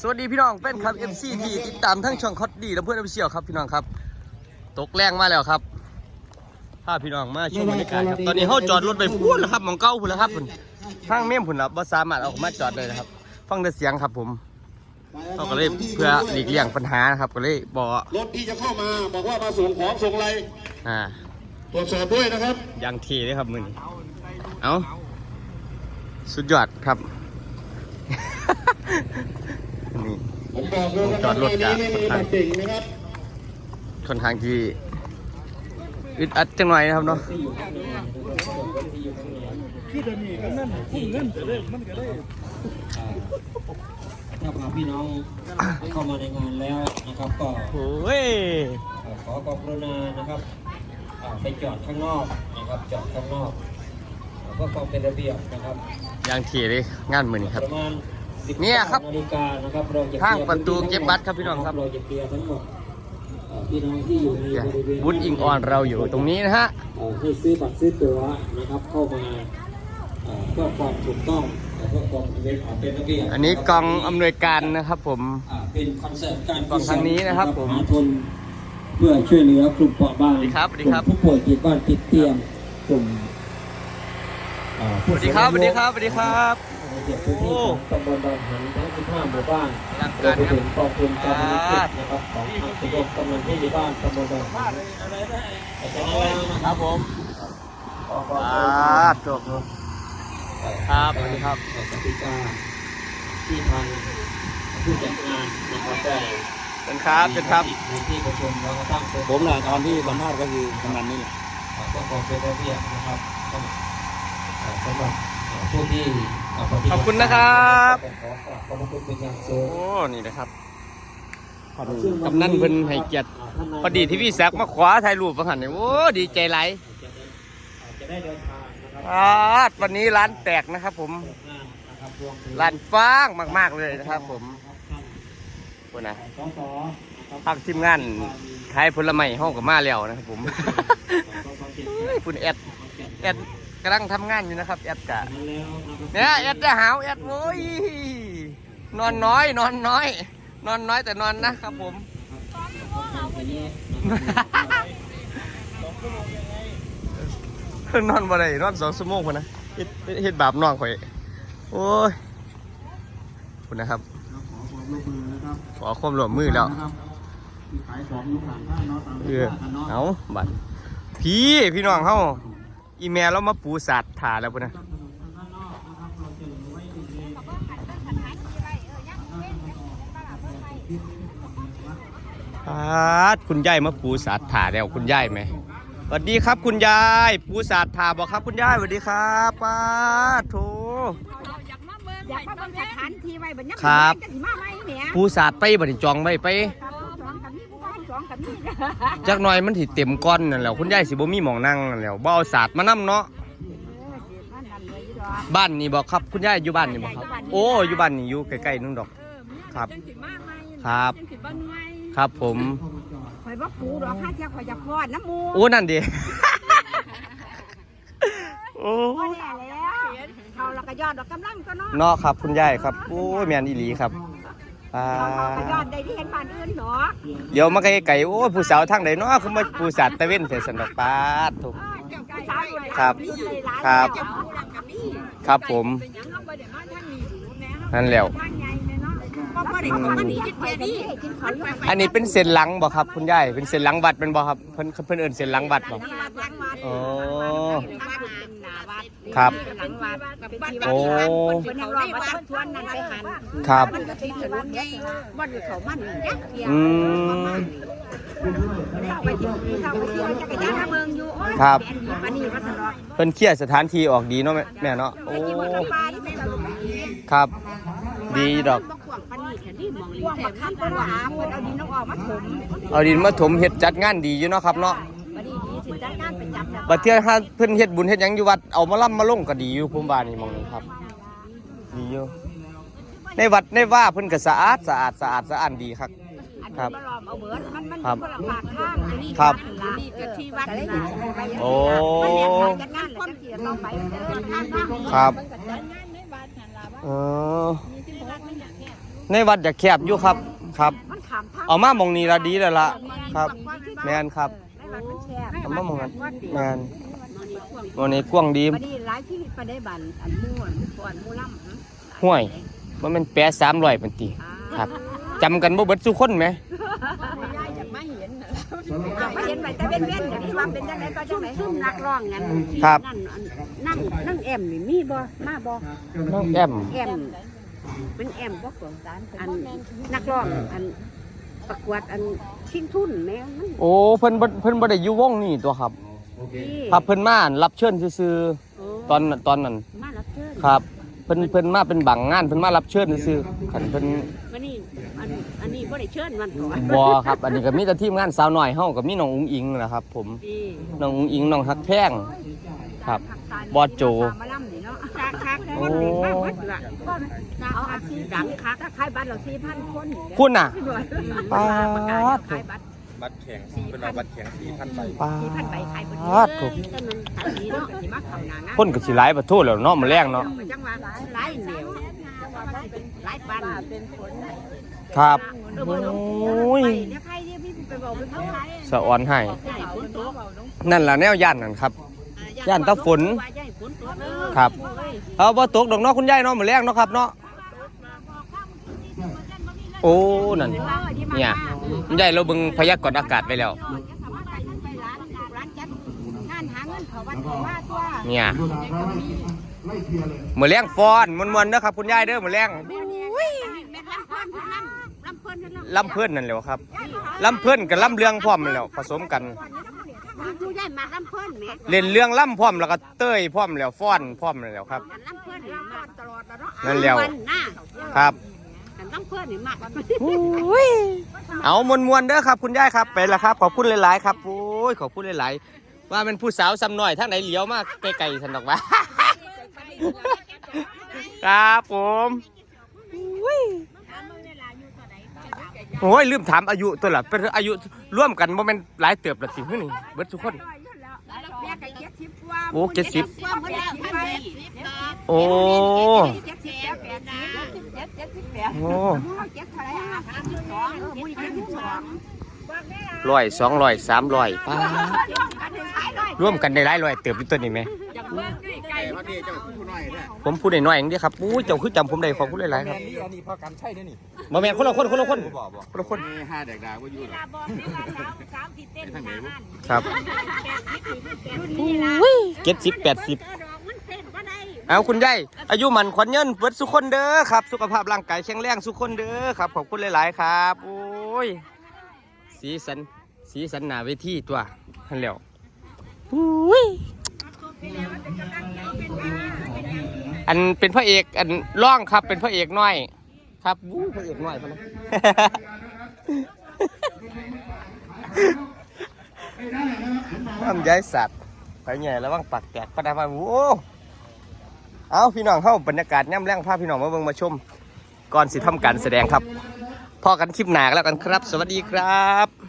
สวัสดีพี่น้องแฟนคลับ MC ที่ติดตามทั้งช่องคอดดีและเพื่อนอเชียลครับพี่น้องครับ ตกแรงมาแล้วครับพาพี่น้องมาชมบรรยากาศครับตอนนี้เขาจอดรถไปพูดแล้วครับหมองเก้าพูดแล้วครับพุ่นทางเมี่ยมพุ่นครับว่าสามารถเอาออกมาจอดเลยนะครับ ฟังแต่เสียงครับผมเขาก็เลยเพื่อหลีกเลี่ยงปัญหานะครับก็เลยบอกว่ารถที่จะเข้ามาบอกว่ามาส่งของส่งอะไรอ่าตรวจสอบด้วยนะครับยางทีเลยครับมึงเอาสุดยอดครับนี่ ผมบอกเลยนะคจรัอบดรถในจ้ะนี้ไม่มีบัตรเก่งนะครับค่อนข้างที่อึดอัดจังหน่อยนะครับเนาะถ้าพาพี่น้องเข้ามาในงานแล้วนะครับก็โอ้ยเอ่อขอความกรุณานะครับอ่าไปจอดข้างนอกนะครับจอดข้างนอกเพื่อความเป็นระเบียบนะครับยางทีเลยงานมือนี้ครับประมาณ10 เนี่ยครับนาฬิกานะครับเราจะทางประตูเก็บบัตรครับพี่น้องครับเราจะเคลียร์ทั้งหมดเอ่อพี่น้องที่อยู่ในบริเวณบุญอิงออนเราอยู่ตรงนี้นะฮะเอ่อให้ซื้อบัตรซื้อตั๋วนะครับเข้ามาเอ่อเพื่อความถูกต้องและเพื่อความเป็นระเบียบอันนี้กองอำนวยการนะครับผมอ่าเป็นคอนเสิร์ตการฝั่งทางนี้นะครับผมหาทุนเพื่อช่วยเหลือกลุ่มเปราะบางสวัสดีครับสวัสดีครับกลุ่มผู้ป่วยติดบ้านติดเตียงกลุ่มอ่าสวัสดีครับสวัสดีครับสวัสดีครับ ในเขตพื้นที่ของตำบลบางหันทั้ง 15 หมู่บ้านอลังรวกามรไปครับถึงกองทุนการบริจาคนะครับของทางชมรมกำนันผู้ใหญ่บ้านตำบลบางหันแต่ตอนนี้แล้วนะคครัรับบผมขอขออ่าจบครับสวัสดีครับกติกาที่ทางผู้จัดงานนะครับได้เป็นครับเป็นครับในที่ประชุมเราก็ตั้งเป็นผมแหละตอนที่สัมภาษณ์ก็คือกำนันนี่แหละก็คงเป็นระเบียบนะครับสำหรับ เอ่อสำหรับเอ่อผู้ที่เปฏิบัติขอบคุณนะครับขอขอบขอบพระคุณเป็นอย่างสูโอ้งนี่นะครับกำนันเพิ่นให้เกียรติพอดีที่พี่แซกมาขวาถ่ายรูปประหันนี่โอ้ดีใจไหลายจะได้เดินทางนะครับอ่าวันนี้ร้านแตกนะครับ ผมเปิดงานนะครับรวมถึงร้านฟ้างมาก ๆเลยนะครับ ผมคุณนะสสนะครับภาคทีมงานขายผลไม้ห้องกับมาแล้วนะครับผมเฮ้ยคุณแอดแอด กำลังทำงานอยู่นะครับแอดกะแล้วนะครับเนี่ยแอดจะหาวแอดโอ้ยนอนน้อย นอนน้อย นอนน้อยแต่นอนนะครับผมนอนบ่ได้นอนสองชั่วโมงคนนะเฮ็ดเฮ็ดบาปน้องข่อยโอ้ยคุณนะครับ ขอความร่วมมือแล้วขายของอยู่ข้างข้างเนาะตามเออเอาบัดพี่พี่น้องเฮา อีเมลเรามาปูสัตว์ถ่าแล้วพุ่นนะปาดคุณยายมาปูสัตว์ถ่าแล้วคุณยายไหมสวัสดีครับคุณยาย ปูสัตว์ถ่าบอกครับคุณยายสวัสดีครับป้าดโถอยากมาเบิ่งสถานที่ไว้บัดนี้ครับจะสิมาไหมเนี่ยปูสัตว์ไปบัดนี้จองไว้ไป กับนี่จักหน่อยมันสิเต็มก้อนนั่นแหล้วคุณยายสิบ่มีหมองนั่งนั่นแหล้วบ่เอาศาสตร์มานํเนาะมันนั่นเลยอยู่ดอกบ้านนี่บอกครับคุณยายอยู่บ้านนี่บอกครับ โอ้อยู่บ้านนี่อยู่ใกล้ๆนึงดอก ครับจังสิมาไหมครับจังสิเบิ่งไหมครับผมข่อยบ่ปูดอกข้าเจ้าข่อยจะคลอดน้ำมูโอ้นั่นดิโอ้บ่แน่แล้วเขาเราก็ยอดดอกกำลังก็เนาะเนาะครับ คุณยายครับโอ้ยแม่นอีหลีครับ อ่าเขาก็ยอดได้ที่เห็นบ้านอื่นดอกเดี๋ยวมาไกลๆโอ้ยผู้สาวทางใดเนาะคือมาผู้สัตว์ตะเว้นเสสันดอกปาดถูก ผู้สาวอยู่ในครับอยู่ในร้านครับเจ้าผู้รังกับนี่ครับผมเป็นหยังเขาบ่ได้มาทางนี้ดูแม่เฮานั่นแหล้ว ทางใหญ่เลยเนาะ บ่บ่ได้เข้ามานี่จักเที่ยนี่กินข้าวอยู่อันนี้เป็นเส้นหลังบ่ครับคุณยายเป็นเส้นหลังวัดเป็นบ่ครับเพิ่นเพิ่นเอิ้นเส้นหลังวัดบ่หลังวัดหลังวัดอ๋อวัดหน้าวัดครับหลังวัดเป็นที่โอ้วัดเพิ่นยังรอวัดชวนนั่นไปหันครับ มันก็ที่ถนนใหญ่วัดอยู่เขามันยักษ์เดียวอืม เข้าไปที่เข้าไปที่จักรยานมาเมืองอยู่โอ้ยครับแม่นดีปานนี้ว่าซั่นดอกเพิ่นเคลียร์สถานที่ออกดีเนาะแม่แม่เนาะโอ้ไอ้ที่ว่าปลาที่แม่เราลงไปเองครับ ดีดอก บ่ กว้างปาคั้นตัวอาเพิ่นเอาดินเอาออกมาถมเอาดินมาถมเฮ็ดจัดงานดีอยู่เนาะครับเนาะบัดนี้ดีสิจัดงานเป็นจับบัดเทื่อถ้าเพิ่นเฮ็ดบุญเฮ็ดหยังอยู่วัดเอามาล่ำมาลงก็ดีอยู่ผมว่านี่หมองนี้ครับ ดีอยู่ในวัดในว่าเพิ่นก็สะอาดสะอาดสะอาดสะอานดีครับ อันครันี้บบ่ลอมเอาเบิดมันมันครับคนละปากทางอันนี้ครับ อันนี้ก็ที่วัดนี่ล่ะโอ้ มันเนี่ยเขาจัดงานแล้วจังซี่ต้อไปเดินทางมาครับ มันก็จัดงานในวัดนั่นล่ะว่าเออ ในวัดจะแคบอยู่ครับครับ มันขามทางเอามาหมองนี้ละดีแล้วล่ะครับ แมนครับในวัดมันแคบเอามาหมองนั้นแมนหมองนี้กว้างดีบัดนี้หลายที่ไปได้บันอันม่วนก่อนมู่ล่ำห่วยมันเป็นแปะสามร้อยเป็นตีครับจำกันบ่เบิดสุคนไหมยายจะมาเห็นมาเห็นไปแต่เว้นเว้นอย่างนี้ว่าเป็นจังไดก็จังไดซุ่มนักร้องงั้นครับนั่นอันนั่งนั่งแอมนี่มีบ่มาบ่น้องแอมแอม เป็นแอมบ่กองอันนักร้องอันประกวดอันชิงทุนแม่มันโอ้เพิ่นบ่เพิ่นบ่ได้อยู่วงนี่ตัวครับที่ครับเพิ่นมารับเชิญซื่อโอ้ๆตอนตอนนั้นมารับเชิญครับเพิ่นเพิ่นมาเป็นบางงานเพิ่นมารับเชิญซื่อๆคันเพิ่นวันนี้อันอันนี้บ่ได้เชิญมันก่อนบ่ครับ อันนี้ก็มีแต่ทีมงานสาวน้อยเฮากับมีน้องอุ๋งอิงนะครับ ผมที่น้องอุ๋งอิงน้องฮักแพงครับ บอสโจ คักคักๆคนนี่มาหมดละเอาอาชีพดังคักถ้าขายบัตรเรา4,000คนนี่แหละคุณน่ะปาปาดขายบัตรบัตรแข็งเป็นเอาบัตรแข็งสี่พันใบป้า4,000ใบขายบัตรดถูกต้นนั้นขายดีเนาะสิมาเข้าหน้างานคนก็สิหลายประทูแล้วเนาะมื้อแรงเนาะจังหวะหลายเหนียวหลายปันเป็นผลครับโอ้โอ้ยเนี่ยใครเนี่ยพี่ไปบอกเป็นเขาขายสะออนให้ใหญ่ฝนตกนั่นล่ะแนวย่านนั่นครับ ย่านตะฝน ว่าใหญ่ฝนตกเออครับเอาบ่ตกดอกเนาะคุณยายเนาะมื้อแรงเนาะครับเนาะโอ้นั่นเนี่ยคุณยายเราเบิ่งพยากรณ์อากาศไว้แล้วร้านจัดงานหาเงินเขาวัดเขาว่าตัวเนี่ยมื้อแรงฟ้อนม่วนๆเด้อครับคุณยายเด้อมื้อแรงแม่ลำเพิ่นเพิ่นลำลำเพิ่นเพิ่นลำลำเพิ่นนั่นแหละครับลำเพิ่นกับลำเรื่องพร้อมนั่นแหล้วผสมกัน ผู้ใหญ่มาลำเพิ่นแหมเล่นเรื่องล่ำพร้อมแล้วก็เต้ยพร้อมแล้วฟ้อนพร้อมนั่นแหล้วครับ กันลำเพิ่นนี่มาตลอดแล้วเนาะนั่นแล้ว หน้าครับกันลำเพิ่นนี่มากเอามวนมวนๆเด้อครับ คุณยายครับไปแล้วครับ ขอบคุณหลาย ๆ ครับโอ้ยขอบคุณหลาย ๆ ว่าเป็นผู้สาวซ้ำหน่อยทางไหนเหลียวมากไกลๆสันดอกวะครับผม โอ้ยลืมถามอายุตัวละเป็นอายุร่วมกันโมเมนหลายเติบละสินี่เบิดทุกคนแม่ก็เจ็ดสิบกว่าโอ้เจ็ดสิบกว่าเพิ่นแล้วพันแปดสิบโอ้เจ็ดสิบแปดสิบเจ็ดเจ็ดสิบแปดโอ้เจ็ดเท่าไหร่อะสามสิบสองมุ้ยเจ็ดสิบสองร้อยสองร้อยสามร้อยป้าร่วมกันได้หลายร้อยเติบอยู่ตัวนี้ไหม พอดีเจ้าผู้น้อยแท้ผมพูดน้อยๆเองเดียวครับอู้เจ้าคือจำผมได้ขอบคุณหลายๆครับนี่อันนี้พอกันใช่เนี่ยนี่มาแม่นคนละคนคนละคนบอกบอกคนละคนมีห้าแดกดาว่าอยู่หรอทางไหนวะครับเจ็ดสิบแปดสิบเอาคุณยายอายุมันขวัญเงินเบิดสุขคนเด้อครับ สุขภาพร่างกายแข็งแรงสุขคนเด้อครับขอบคุณหลาย ๆ ครับโอ้ยสีสันสีสันหนาเวทีตัวฮันแล้วอุ้ย อันเป็นพระเอกอันร่องครับเป็นพระเอกน้อย ครับวู้พระเอกน้อยพะนะทำย้ายสัตว์ไปแง่แล้วว่างปักแตกปะดามาโอ้เอาพี่น้องเข้าบรรยากาศย่ำแรงพาพพี่น้องมาเบิ่งมาชม ก่อนสิทำการแสดงครับพอกันคลิปหนากันแล้วกันครับ สวัสดีครับ